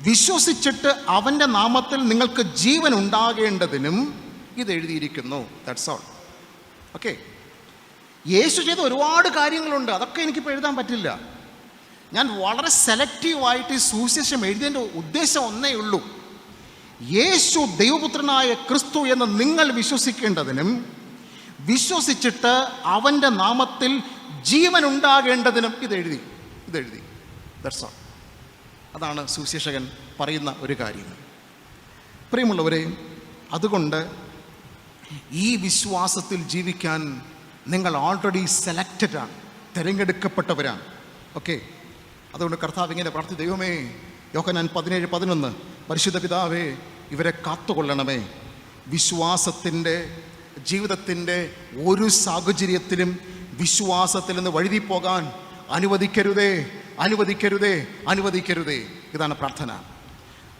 വിശ്വസിച്ചിട്ട് അവന്റെ നാമത്തിൽ നിങ്ങൾക്ക് ജീവൻ ഉണ്ടാകേണ്ടതിനും ഇത് എഴുതിയിരിക്കുന്നു. ദാറ്റ്സ് ഓൾ ഓക്കെ യേശു ചെയ്ത ഒരുപാട് കാര്യങ്ങളുണ്ട്. അതൊക്കെ എനിക്കിപ്പോൾ എഴുതാൻ പറ്റില്ല. ഞാൻ വളരെ സെലക്റ്റീവായിട്ട് ഈ സുവിശേഷം എഴുതിയതിന്റെ ഉദ്ദേശം ഒന്നേ ഉള്ളൂ. യേശു ദൈവപുത്രനായ ക്രിസ്തു എന്ന് നിങ്ങൾ വിശ്വസിക്കേണ്ടതിനും വിശ്വസിച്ചിട്ട് അവന്റെ നാമത്തിൽ ജീവൻ ഉണ്ടാകേണ്ടതിനും ഇതെഴുതി. ഇതെഴുതി ദർശനം അതാണ് സുവിശേഷകൻ പറയുന്ന ഒരു കാര്യം. പ്രിയമുള്ളവരെ അതുകൊണ്ട് ഈ വിശ്വാസത്തിൽ ജീവിക്കാൻ നിങ്ങൾ ഓൾറെഡി സെലക്റ്റഡ് ആണ്. തിരഞ്ഞെടുക്കപ്പെട്ടവരാണ്. ഓക്കെ അതുകൊണ്ട് കർത്താവ് ഇങ്ങനെ പ്രാർത്ഥി ദൈവമേ യോഹനാൻ പതിനേഴ് പതിനൊന്ന് പരിശുദ്ധ പിതാവേ ഇവരെ കാത്തുകൊള്ളണമേ. വിശ്വാസത്തിന്റെ ജീവിതത്തിന്റെ ഒരു സാഹചര്യത്തിലും വിശ്വാസത്തിൽ നിന്ന് വഴുതി പോകാൻ അനുവദിക്കരുതേ അനുവദിക്കരുതേ അനുവദിക്കരുതേ. ഇതാണ് പ്രാർത്ഥന.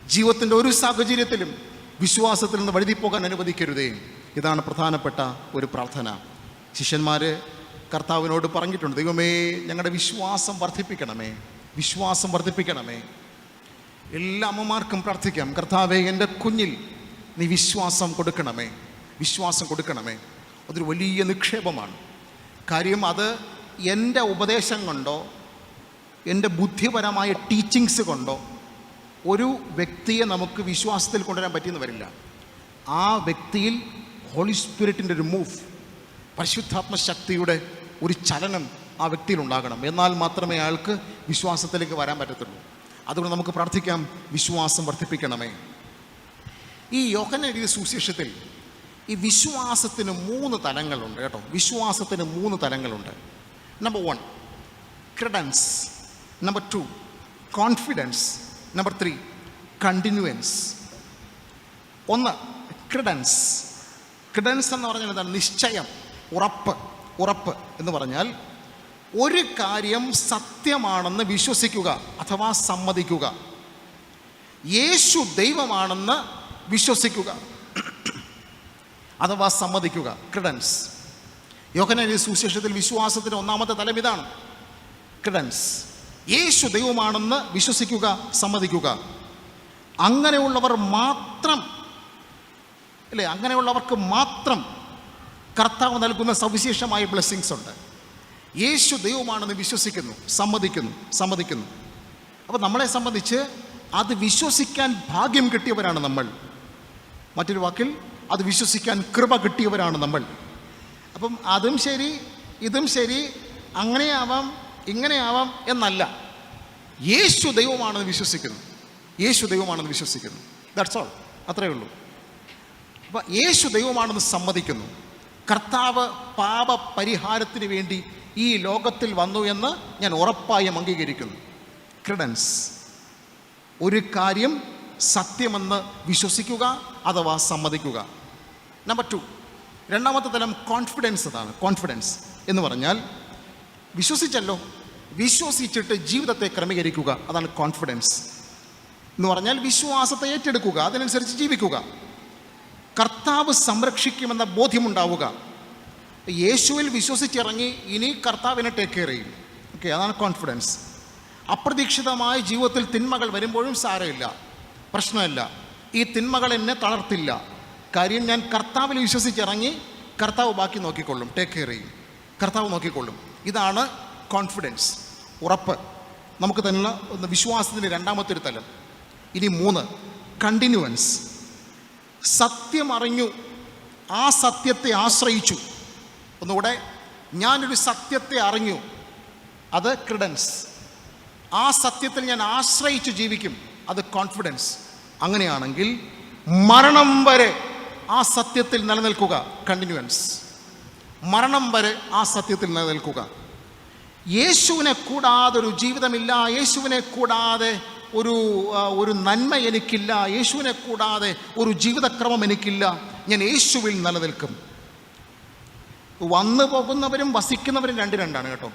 ജീവിതത്തിന്റെ ഒരു സാഹചര്യത്തിലും വിശ്വാസത്തിൽ നിന്ന് വഴുതി പോകാൻ അനുവദിക്കരുതേ. ഇതാണ് പ്രധാനപ്പെട്ട ഒരു പ്രാർത്ഥന. ശിഷ്യന്മാർ കർത്താവിനോട് പറഞ്ഞിട്ടുണ്ട് ദൈവമേ ഞങ്ങളുടെ വിശ്വാസം വർദ്ധിപ്പിക്കണമേ വിശ്വാസം വർദ്ധിപ്പിക്കണമേ. എല്ലാ അമ്മമാർക്കും പ്രാർത്ഥിക്കാം കർത്താവെ എന്റെ കുഞ്ഞിൽ നീ വിശ്വാസം കൊടുക്കണമേ. വിശ്വാസം കൊടുക്കണമേ. അതൊരു വലിയ നിക്ഷേപമാണ്. കാര്യം അത് എന്റെ ഉപദേശം കൊണ്ടോ എന്റെ ബുദ്ധിപരമായ ടീച്ചിങ്സ് കൊണ്ടോ ഒരു വ്യക്തിയെ നമുക്ക് വിശ്വാസത്തിൽ കൊണ്ടുവരാൻ പറ്റിയെന്ന് വരില്ല. ആ വ്യക്തിയിൽ ഹോളി സ്പിരിറ്റിന്റെ ഒരു മൂവ് പരിശുദ്ധാത്മ ശക്തിയുടെ ഒരു ചലനം ആ വ്യക്തിയിൽ ഉണ്ടാകണം. എന്നാൽ മാത്രമേ അയാൾക്ക് വിശ്വാസത്തിലേക്ക് വരാൻ പറ്റത്തുള്ളൂ. അതുകൊണ്ട് നമുക്ക് പ്രാർത്ഥിക്കാം വിശ്വാസം വർദ്ധിപ്പിക്കണമേ. ഈ യോഹന എഴുതിയ സുവിശേഷത്തിൽ ഈ വിശ്വാസത്തിന് മൂന്ന് തലങ്ങളുണ്ട് കേട്ടോ. വിശ്വാസത്തിന് മൂന്ന് തലങ്ങളുണ്ട്. Number one credence number two confidence number three continuance ഒന്ന് ക്രിഡൻസ് ക്രിഡൻസ് എന്ന് പറഞ്ഞാൽ എന്താണ്? നിശ്ചയം ഉറപ്പ് ഉറപ്പ് എന്ന് പറഞ്ഞാൽ ഒരു കാര്യം സത്യമാണെന്ന് വിശ്വസിക്കുക അഥവാ സമ്മതിക്കുക. യേശു ദൈവമാണെന്ന് വിശ്വസിക്കുക. അഥവാ സമ്മതിക്കുക. ക്രിഡൻസ് യോഹന സുവിശേഷത്തിൽ വിശ്വാസത്തിന് ഒന്നാമത്തെ തലം ഇതാണ്. ക്രിഡൻസ് യേശു ദൈവമാണെന്ന് വിശ്വസിക്കുക സമ്മതിക്കുക. അങ്ങനെയുള്ളവർ മാത്രം അല്ലേ? അങ്ങനെയുള്ളവർക്ക് മാത്രം കർത്താവ് നൽകുന്ന സവിശേഷമായ ബ്ലെസ്സിങ്സ് ഉണ്ട്. യേശു ദൈവമാണെന്ന് വിശ്വസിക്കുന്നു സമ്മതിക്കുന്നു സമ്മതിക്കുന്നു. അപ്പോൾ നമ്മളെ സംബന്ധിച്ച് അത് വിശ്വസിക്കാൻ ഭാഗ്യം കിട്ടിയവരാണ് നമ്മൾ. മറ്റൊരു വാക്കിൽ അത് വിശ്വസിക്കാൻ കൃപ കിട്ടിയവരാണ് നമ്മൾ. അപ്പം അതും ശരി ഇതും ശരി അങ്ങനെയാവാം ഇങ്ങനെയാവാം എന്നല്ല. യേശു ദൈവമാണെന്ന് വിശ്വസിക്കുന്നു. യേശു ദൈവമാണെന്ന് വിശ്വസിക്കുന്നു. ദാറ്റ്സ് ഓൾ അത്രയേ ഉള്ളൂ. അപ്പം യേശു ദൈവമാണെന്ന് സമ്മതിക്കുന്നു. കർത്താവ് പാപ പരിഹാരത്തിന് വേണ്ടി ഈ ലോകത്തിൽ വന്നു എന്ന് ഞാൻ ഉറപ്പായും അംഗീകരിക്കുന്നു. ക്രിഡൻസ് ഒരു കാര്യം സത്യമെന്ന് വിശ്വസിക്കുക അഥവാ സമ്മതിക്കുക. നമ്പർ ടു രണ്ടാമത്തെ തലം കോൺഫിഡൻസ് അതാണ്. കോൺഫിഡൻസ് എന്ന് പറഞ്ഞാൽ വിശ്വസിച്ചല്ലോ. വിശ്വസിച്ചിട്ട് ജീവിതത്തെ ക്രമീകരിക്കുക. അതാണ് കോൺഫിഡൻസ് എന്ന് പറഞ്ഞാൽ വിശ്വാസത്തെ ഏറ്റെടുക്കുക. അതിനനുസരിച്ച് ജീവിക്കുക. കർത്താവ് സംരക്ഷിക്കുമെന്ന ബോധ്യമുണ്ടാവുക. യേശുവിൽ വിശ്വസിച്ചിറങ്ങി ഇനി കർത്താവിനെ ടേക്ക് കെയർ ചെയ്യും. ഓക്കെ അതാണ് കോൺഫിഡൻസ് അപ്രതീക്ഷിതമായ ജീവിതത്തിൽ തിന്മകൾ വരുമ്പോഴും സാരമില്ല. പ്രശ്നമില്ല. ഈ തിന്മകൾ എന്നെ തളർത്തില്ല. കാര്യം ഞാൻ കർത്താവിൽ വിശ്വസിച്ചിറങ്ങി കർത്താവ് ബാക്കി നോക്കിക്കൊള്ളും. ടേക്ക് കെയർ ചെയ്യും. കർത്താവ് നോക്കിക്കൊള്ളും. ഇതാണ് കോൺഫിഡൻസ് ഉറപ്പ്. നമുക്ക് തന്നെ വിശ്വാസത്തിന്റെ രണ്ടാമത്തെ ഒരു തലം. ഇനി മൂന്ന്. കണ്ടിന്യൂവൻസ് സത്യം അറിഞ്ഞു ആ സത്യത്തെ ആശ്രയിച്ചു. ഒന്നുകൂടെ. ഞാനൊരു സത്യത്തെ അറിഞ്ഞു. അത് ക്രിഡൻസ് ആ സത്യത്തിൽ ഞാൻ ആശ്രയിച്ചു ജീവിക്കും. അത് കോൺഫിഡൻസ് അങ്ങനെയാണെങ്കിൽ മരണം വരെ ആ സത്യത്തിൽ നിലനിൽക്കുക. കണ്ടിന്യൂവൻസ് മരണം വരെ ആ സത്യത്തിൽ നിലനിൽക്കുക. യേശുവിനെ കൂടാതെ ഒരു ജീവിതമില്ല. യേശുവിനെ കൂടാതെ ഒരു ഒരു നന്മ എനിക്കില്ല. യേശുവിനെ കൂടാതെ ഒരു ജീവിതക്രമം എനിക്കില്ല. ഞാൻ യേശുവിൽ നിലനിൽക്കും. വന്നു പോകുന്നവരും വസിക്കുന്നവരും രണ്ട് രണ്ടാണ് കേട്ടോ.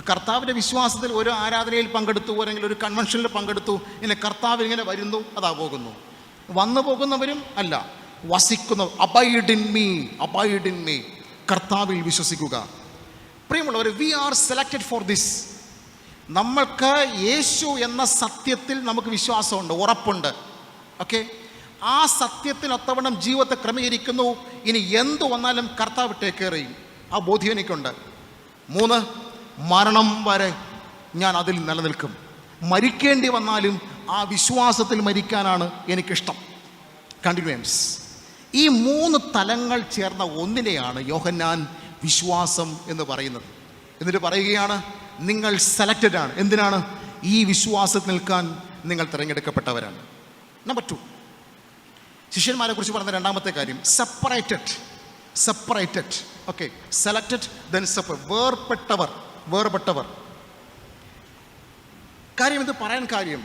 കർത്താവിന്റെ വിശ്വാസത്തിൽ ഒരു ആരാധനയിൽ പങ്കെടുത്തു അല്ലെങ്കിൽ ഒരു കൺവെൻഷനിൽ പങ്കെടുത്തു ഇങ്ങനെ കർത്താവ് ഇങ്ങനെ വരുന്നു അതാ പോകുന്നു. വന്നു പോകുന്നവരും അല്ല വസിക്കുന്ന അബൈഡിൻ മീ അബൈഡിൻ മീ കർത്താവിൽ വിശ്വസിക്കുക. പ്രിയമുള്ളവർ we are selected for this നമ്മൾക്ക് യേശു എന്ന സത്യത്തിൽ നമുക്ക് വിശ്വാസമുണ്ട് ഉറപ്പുണ്ട്. ഓക്കെ ആ സത്യത്തിനൊത്തവണ്ണം ജീവിതത്തെ ക്രമീകരിക്കുന്നു. ഇനി എന്തു വന്നാലും കർത്താവ് ടേക്ക് കെയർ ആ ബോധ്യം എനിക്കുണ്ട്. മൂന്ന് മരണം വരെ ഞാൻ അതിൽ നിലനിൽക്കും. മരിക്കേണ്ടി വന്നാലും ആ വിശ്വാസത്തിൽ മരിക്കാനാണ് എനിക്കിഷ്ടം. കണ്ടിന്യൂസ് ഈ മൂന്ന് തലങ്ങൾ ചേർന്ന ഒന്നിനെയാണ് യോഹന്നാൻ വിശ്വാസം എന്ന് പറയുന്നത്. എന്നിട്ട് പറയുകയാണ് നിങ്ങൾ സെലക്റ്റഡ് ആണ്. എന്തിനാണ്? ഈ വിശ്വാസത്തിൽ നിൽക്കാൻ നിങ്ങൾ തിരഞ്ഞെടുക്കപ്പെട്ടവരാണ്. നമ്പർ ടു ശിഷ്യന്മാരെ കുറിച്ച് പറഞ്ഞ രണ്ടാമത്തെ കാര്യം separated separated okay selected then സെപ്പർ വേർപെട്ടവർ വേർപെട്ടവർ. കാര്യം ഇത് പറയാൻ കാര്യം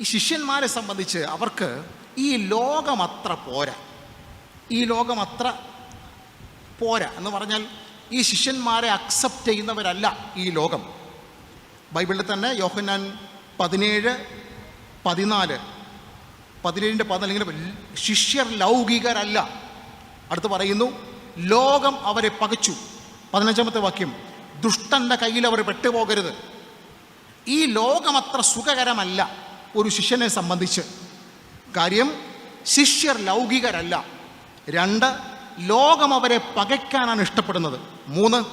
ഈ ശിഷ്യന്മാരെ സംബന്ധിച്ച് അവർക്ക് ഈ ലോകമത്ര പോരാ. ഈ ലോകമത്ര പോരാ എന്ന് പറഞ്ഞാൽ ഈ ശിഷ്യന്മാരെ അക്സെപ്റ്റ് ചെയ്യുന്നവരല്ല ഈ ലോകം. ബൈബിളിൽ തന്നെ യോഹന്നാൻ പതിനേഴ് പതിനാല് പതിനേഴിന്റെ പതിനാല് ഇങ്ങനെ ശിഷ്യർ ലൗകികരല്ല. അടുത്ത് പറയുന്നു ലോകം അവരെ പകച്ചു. പതിനഞ്ചാമത്തെ വാക്യം ദുഷ്ടന്റെ കയ്യിൽ അവർ പെട്ടുപോകരുത്. ഈ ലോകം അത്ര സുഖകരമല്ല ഒരു ശിഷ്യനെ സംബന്ധിച്ച്. കാര്യം ശിഷ്യർ ലൗകികരല്ല. രണ്ട് ലോകം അവരെ പകയ്ക്കാനാണ് ഇഷ്ടപ്പെടുന്നത്. മൂന്ന്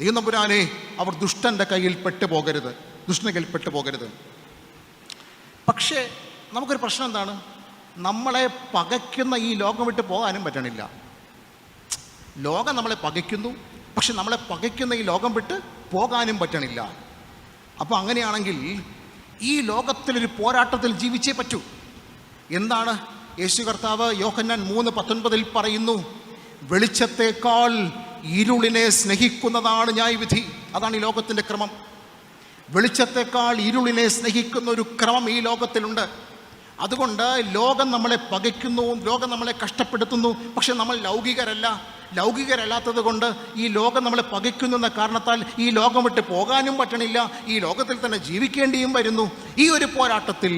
ദൈവനമ്പുരാനെ അവർ ദുഷ്ടന്റെ കയ്യിൽ പെട്ടുപോകരുത്. ദുഷ്ടന്റെ കയ്യിൽ പെട്ടുപോകരുത്. പക്ഷേ നമുക്കൊരു പ്രശ്നം എന്താണ്? നമ്മളെ പകയ്ക്കുന്ന ഈ ലോകം വിട്ട് പോകാനും പറ്റണില്ല. ലോകം നമ്മളെ പകയ്ക്കുന്നു പക്ഷെ നമ്മളെ പകയ്ക്കുന്ന ഈ ലോകം വിട്ട് പോകാനും പറ്റണില്ല. അപ്പോൾ അങ്ങനെയാണെങ്കിൽ ഈ ലോകത്തിലൊരു പോരാട്ടത്തിൽ ജീവിച്ചേ പറ്റൂ. എന്താണ്? യേശു കർത്താവ് യോഹന്നാൻ മൂന്ന് പത്തൊൻപതിൽ പറയുന്നു വെളിച്ചത്തേക്കാൾ ഇരുളിനെ സ്നേഹിക്കുന്നതാണ് ന്യായവിധി. അതാണ് ഈ ലോകത്തിന്റെ ക്രമം. വെളിച്ചത്തേക്കാൾ ഇരുളിനെ സ്നേഹിക്കുന്ന ഒരു ക്രമം ഈ ലോകത്തിലുണ്ട്. അതുകൊണ്ട് ലോകം നമ്മളെ പകയ്ക്കുന്നു ലോകം നമ്മളെ കഷ്ടപ്പെടുത്തുന്നു. പക്ഷെ നമ്മൾ ലൗകികരല്ല. ലൗകികരല്ലാത്തത് കൊണ്ട് ഈ ലോകം നമ്മളെ പകയ്ക്കുന്നു എന്ന കാരണത്താൽ ഈ ലോകം വിട്ട് പോകാനും പറ്റണില്ല. ഈ ലോകത്തിൽ തന്നെ ജീവിക്കേണ്ടിയും വരുന്നു. ഈ ഒരു പോരാട്ടത്തിൽ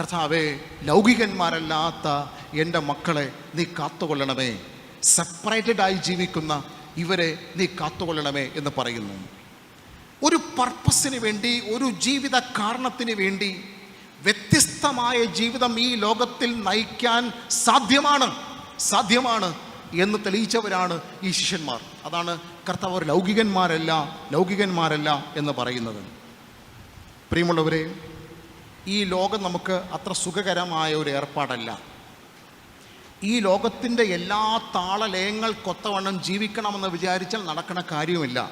കർത്താവെ ലൗകികന്മാരല്ലാത്ത എന്റെ മക്കളെ നീ കാത്തുകൊള്ളണമേ. സെപ്പറേറ്റഡ് ആയി ജീവിക്കുന്ന ഇവരെ നീ കാത്തുകൊള്ളണമേ എന്ന് പറയുന്നു. ഒരു പർപ്പസിന് വേണ്ടി ഒരു ജീവിത കാരണത്തിന് വേണ്ടി വ്യത്യസ്തമായ ജീവിതം ഈ ലോകത്തിൽ നയിക്കാൻ സാധ്യമാണ്. സാധ്യമാണ് എന്ന് തെളിയിച്ചവരാണ് ഈ ശിഷ്യന്മാർ. അതാണ് കർത്താവ് ലൗകികന്മാരല്ല ലൗകികന്മാരല്ല എന്ന് പറയുന്നത്. പ്രിയമുള്ളവരെ ഈ ലോകം നമുക്ക് അത്ര സുഖകരമായ ഒരു ഏർപ്പാടല്ല. ഈ ലോകത്തിന്റെ എല്ലാ താളലയങ്ങൾ കൊത്തവണ്ണം ജീവിക്കണമെന്ന് വിചാരിച്ചാൽ നടക്കണ കാര്യമില്ല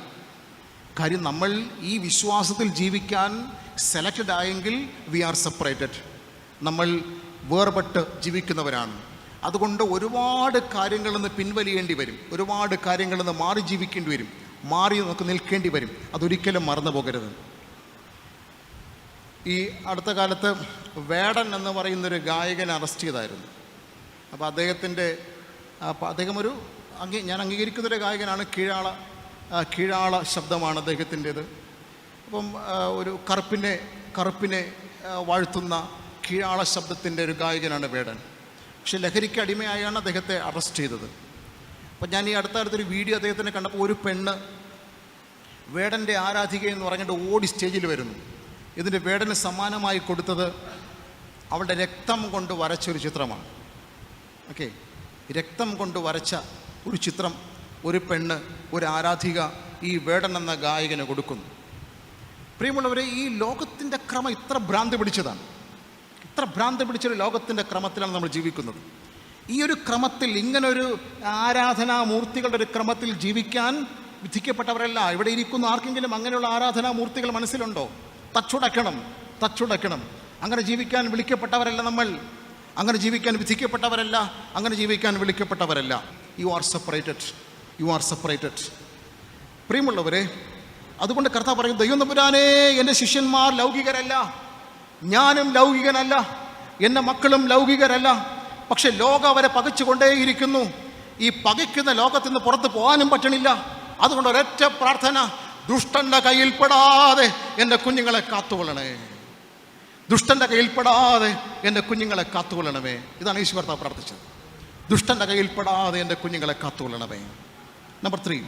കാര്യം നമ്മൾ ഈ വിശ്വാസത്തിൽ ജീവിക്കാൻ സെലക്റ്റഡ് ആയെങ്കിൽ വി ആർ സെപ്പറേറ്റഡ് നമ്മൾ വേർപെട്ട് ജീവിക്കുന്നവരാണ്. അതുകൊണ്ട് ഒരുപാട് കാര്യങ്ങളിൽ നിന്ന് പിൻവലിയേണ്ടി വരും. ഒരുപാട് കാര്യങ്ങളിൽ നിന്ന് മാറി ജീവിക്കേണ്ടി വരും. മാറി നമുക്ക് നിൽക്കേണ്ടി വരും. അതൊരിക്കലും മറന്നു പോകരുത്. ഈ അടുത്ത കാലത്ത് വേടൻ എന്ന് പറയുന്നൊരു ഗായകനെ അറസ്റ്റ് ചെയ്തായിരുന്നു. അപ്പോൾ അദ്ദേഹത്തിന്റെ അപ്പോൾ അദ്ദേഹം ഒരു അംഗീ ഞാൻ അംഗീകരിക്കുന്നൊരു ഗായകനാണ് കീഴാള കീഴാള ശബ്ദമാണ് അദ്ദേഹത്തിന്റേത്. അപ്പം ആ, ഒരു കറുപ്പിനെ കറുപ്പിനെ വാഴ്ത്തുന്ന കീഴാള ശബ്ദത്തിന്റെ ഒരു ഗായകനാണ് വേടൻ. പക്ഷെ ലഹരിക്ക് അടിമയായാണ് അദ്ദേഹത്തെ അറസ്റ്റ് ചെയ്തത്. അപ്പം ഞാൻ ഈ അടുത്തടുത്തൊരു വീഡിയോ അദ്ദേഹത്തിനെ കണ്ടപ്പോൾ ഒരു പെണ്ണ് വേടന്റെ ആരാധിക എന്ന് പറഞ്ഞിട്ട് ഓടി സ്റ്റേജിൽ വരുന്നു. ഇതിന്റെ വേടന് സമ്മാനമായി കൊടുത്തത് അവളുടെ രക്തം കൊണ്ട് വരച്ച ഒരു ചിത്രമാണ്. ഓക്കെ? രക്തം കൊണ്ട് വരച്ച ഒരു ചിത്രം ഒരു പെണ്ണ് ഒരു ആരാധിക ഈ വേടൻ എന്ന ഗായകന് കൊടുക്കുന്നു. പ്രിയമുള്ളവരെ ഈ ലോകത്തിന്റെ ക്രമം ഇത്ര ഭ്രാന്തി പിടിച്ചതാണ്. ഇത്ര ഭ്രാന്തി പിടിച്ചൊരു ലോകത്തിന്റെ ക്രമത്തിലാണ് നമ്മൾ ജീവിക്കുന്നത്. ഈ ഒരു ക്രമത്തിൽ ഇങ്ങനൊരു ആരാധനാമൂർത്തികളുടെ ഒരു ക്രമത്തിൽ ജീവിക്കാൻ വിധിക്കപ്പെട്ടവരല്ല. ഇവിടെ ഇരിക്കുന്ന ആർക്കെങ്കിലും അങ്ങനെയുള്ള ആരാധനാമൂർത്തികൾ മനസ്സിലുണ്ടോ? തച്ചുടക്കണം തച്ചുടക്കണം അങ്ങനെ ജീവിക്കാൻ വിളിക്കപ്പെട്ടവരല്ല നമ്മൾ. അങ്ങനെ ജീവിക്കാൻ വിധിക്കപ്പെട്ടവരല്ല അങ്ങനെ ജീവിക്കാൻ വിളിക്കപ്പെട്ടവരല്ല. You are separated you are separated പ്രിയമുള്ളവരെ അതുകൊണ്ട് കർത്താവ് പറയും ദൈവം തമ്പുരാനേ എന്റെ ശിഷ്യന്മാർ ലൗകികരല്ല. ഞാനും ലൗകികനല്ല. എന്റെ മക്കളും ലൗകികരല്ല. പക്ഷെ ലോകം അവരെ പകച്ചുകൊണ്ടേയിരിക്കുന്നു. ഈ പകയ്ക്കുന്ന ലോകത്തിൽ നിന്ന് പുറത്ത് പോകാനും പറ്റണില്ല. അതുകൊണ്ട് ഒരൊറ്റ പ്രാർത്ഥന ദുഷ്ടന്റെ കയ്യിൽപ്പെടാതെ എന്റെ കുഞ്ഞുങ്ങളെ കാത്തുകൊള്ളണേ ദുഷ്ടന്റെ കയ്യിൽപ്പെടാതെ എന്റെ കുഞ്ഞുങ്ങളെ കാത്തുകൊള്ളണമേ. ഇതാണ് ഈശ്വർ കർത്താവ് പ്രാർത്ഥിച്ചത്. ദുഷ്ടന്റെ കയ്യിൽപ്പെടാതെ എന്റെ കുഞ്ഞുങ്ങളെ കാത്തുകൊള്ളണമേ. Number three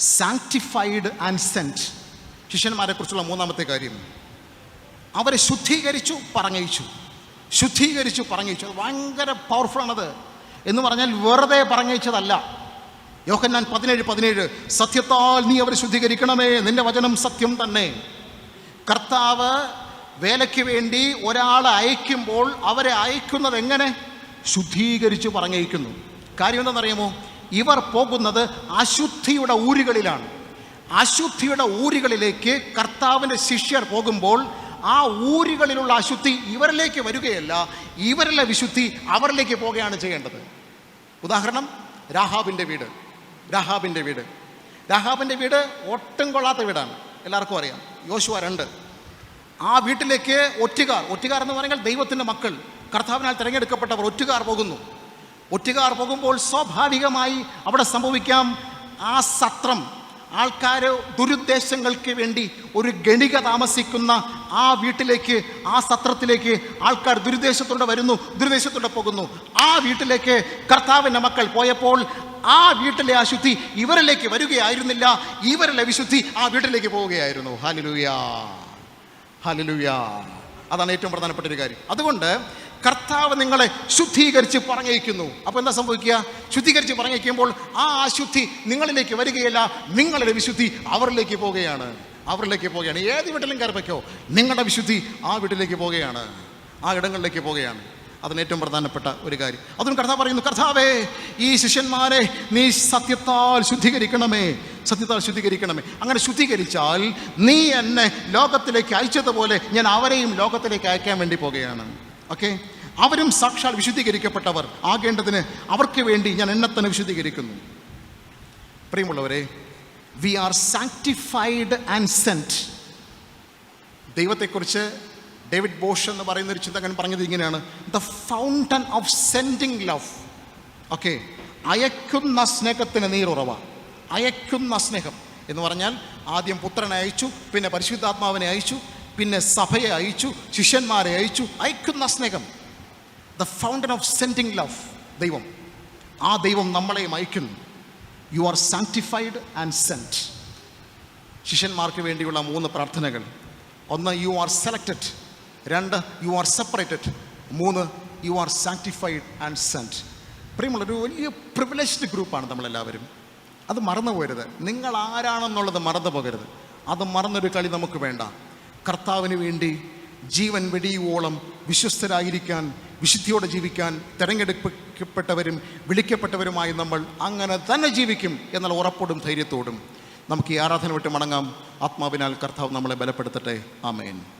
sanctified and sent ശിഷ്യന്മാരെ കുറിച്ചുള്ള മൂന്നാമത്തെ കാര്യം. അവരെ ശുദ്ധീകരിച്ചു പറഞ്ഞയച്ചു. ശുദ്ധീകരിച്ചു പറഞ്ഞയച്ചു. അത് ഭയങ്കര പവർഫുള്ളാണത് എന്ന് പറഞ്ഞാൽ വെറുതെ പറഞ്ഞയച്ചതല്ല. യോഹന്നാൻ പതിനേഴ് പതിനേഴ്. സത്യത്താൽ നീ അവരെ ശുദ്ധീകരിക്കണമേ. നിന്റെ വചനം സത്യം തന്നെ. കർത്താവ് വേലയ്ക്ക് വേണ്ടി ഒരാളെ അയക്കുമ്പോൾ അവരെ അയക്കുന്നത് എങ്ങനെ? ശുദ്ധീകരിച്ച് പറഞ്ഞയക്കുന്നു. കാര്യം എന്താണെന്നറിയാമോ? ഇവർ പോകുന്നത് അശുദ്ധിയുടെ ഊരുകളിലാണ്. അശുദ്ധിയുടെ ഊരുകളിലേക്ക് കർത്താവിന്റെ ശിഷ്യർ പോകുമ്പോൾ ആ ഊരുകളിലുള്ള അശുദ്ധി ഇവരിലേക്ക് വരികയല്ല ഇവരിലെ വിശുദ്ധി അവരിലേക്ക് പോകുകയാണ് ചെയ്യേണ്ടത്. ഉദാഹരണം രാഹാബിന്റെ വീട്. രാഹാബിന്റെ വീട്. രാഹാബിന്റെ വീട് ഒട്ടും കൊള്ളാത്ത വീടാണ്. എല്ലാവർക്കും അറിയാം. യോശുവ രണ്ട്. ആ വീട്ടിലേക്ക് ഒറ്റുകാർ ഒറ്റുകാർ എന്ന് പറഞ്ഞാൽ ദൈവത്തിന്റെ മക്കൾ. കർത്താവിനാൽ തിരഞ്ഞെടുക്കപ്പെട്ടവർ ഒറ്റുകാർ പോകുന്നു. ഒറ്റുകാർ പോകുമ്പോൾ സ്വാഭാവികമായി അവിടെ സംഭവിക്കാം. ആ സത്രം ആൾക്കാർ ദുരുദ്ദേശങ്ങൾക്ക് വേണ്ടി ഒരു ഗണിക താമസിക്കുന്ന ആ വീട്ടിലേക്ക് ആ സത്രത്തിലേക്ക് ആൾക്കാർ ദുരുദ്ദേശത്തോടെ വരുന്നു ദുരുദ്ദേശത്തോടെ പോകുന്നു. ആ വീട്ടിലേക്ക് കർത്താവിന്റെ മക്കൾ പോയപ്പോൾ ആ വീട്ടിലെ അശുദ്ധി ഇവരിലേക്ക് വരികയായിരുന്നില്ല. ഇവരിലെ വിശുദ്ധി ആ വീട്ടിലേക്ക് പോവുകയായിരുന്നു. Hallelujah hallelujah. അതാണ് ഏറ്റവും പ്രധാനപ്പെട്ട ഒരു കാര്യം. അതുകൊണ്ട് കർത്താവ് നിങ്ങളെ ശുദ്ധീകരിച്ച് പറഞ്ഞയക്കുന്നു. അപ്പോൾ എന്താ സംഭവിക്കുക? ശുദ്ധീകരിച്ച് പറഞ്ഞയക്കുമ്പോൾ ആ അശുദ്ധി നിങ്ങളിലേക്ക് വരികയല്ല നിങ്ങളുടെ വിശുദ്ധി അവരിലേക്ക് പോവുകയാണ്. അവരിലേക്ക് പോവുകയാണ്. ഏത് വീട്ടിലും കയറി വയ്ക്കോ നിങ്ങളുടെ വിശുദ്ധി ആ വീട്ടിലേക്ക് പോവുകയാണ്. ആ ഇടങ്ങളിലേക്ക് പോവുകയാണ്. അതിന് ഏറ്റവും പ്രധാനപ്പെട്ട ഒരു കാര്യം. അതും കർത്താവ് പറയുന്നു കർത്താവേ ഈ ശിഷ്യന്മാരെ നീ സത്യത്താൽ ശുദ്ധീകരിക്കണമേ സത്യത്താൽ ശുദ്ധീകരിക്കണമേ. അങ്ങനെ ശുദ്ധീകരിച്ചാൽ നീ എന്നെ ലോകത്തിലേക്ക് അയച്ചതുപോലെ ഞാൻ അവരെയും ലോകത്തിലേക്ക് അയക്കാൻ വേണ്ടി പോകുകയാണ്. ഓക്കെ? അവരും സാക്ഷാൽ വിശുദ്ധീകരിക്കപ്പെട്ടവർ. ആകേണ്ടതിന് അവർക്ക് വേണ്ടി ഞാൻ എന്നെ തന്നെ വിശുദ്ധീകരിക്കുന്നു. പ്രിയമുള്ളവരെ we are sanctified and sent ദൈവത്തെക്കുറിച്ച് ഡേവിഡ് ബോഷ് എന്ന് പറയുന്ന ഒരു ചിന്തകൻ പറഞ്ഞത് ഇങ്ങനെയാണ്. The fountain of sending love okay അയക്കുന്ന സ്നേഹത്തിന് നീരുറവ. അയക്കുന്ന സ്നേഹം എന്ന് പറഞ്ഞാൽ ആദ്യം പുത്രനെ അയച്ചു പിന്നെ പരിശുദ്ധാത്മാവിനെ അയച്ചു പിന്നെ സഭയെ അയച്ചു ശിഷ്യന്മാരെ അയച്ചു അയക്കുന്ന സ്നേഹം. The fountain of sending love ദൈവം. ആ ദൈവം നമ്മളെയും അയക്കുന്നു. You are sanctified and sent ശിഷ്യന്മാർക്ക് വേണ്ടിയുള്ള മൂന്ന് പ്രാർത്ഥനകൾ. ഒന്ന് യു ആർ സെലക്റ്റഡ് രണ്ട് യു ആർ സെപ്പറേറ്റഡ് മൂന്ന് you are sanctified and sent പ്രിയമുള്ള ഒരു വലിയ പ്രിവിലേജ്ഡ് ഗ്രൂപ്പാണ് നമ്മളെല്ലാവരും. അത് മറന്നു പോകരുത് നിങ്ങൾ ആരാണെന്നുള്ളത് മറന്നു പോകരുത്. അത് മറന്നൊരു കളി നമുക്ക് വേണ്ട. കർത്താവിന് വേണ്ടി ജീവൻ വെടിയുവോളം വിശ്വസ്തരായിരിക്കാൻ വിശുദ്ധിയോടെ ജീവിക്കാൻ തിരഞ്ഞെടുക്കപ്പെട്ടവരും വിളിക്കപ്പെട്ടവരുമായി നമ്മൾ അങ്ങനെ തന്നെ ജീവിക്കും എന്നുള്ള ഉറപ്പോടും ധൈര്യത്തോടും. നമുക്ക് ഈ ആരാധന വിട്ട് മടങ്ങാം. ആത്മാവിനാൽ കർത്താവ് നമ്മളെ ബലപ്പെടുത്തട്ടെ. ആമേൻ.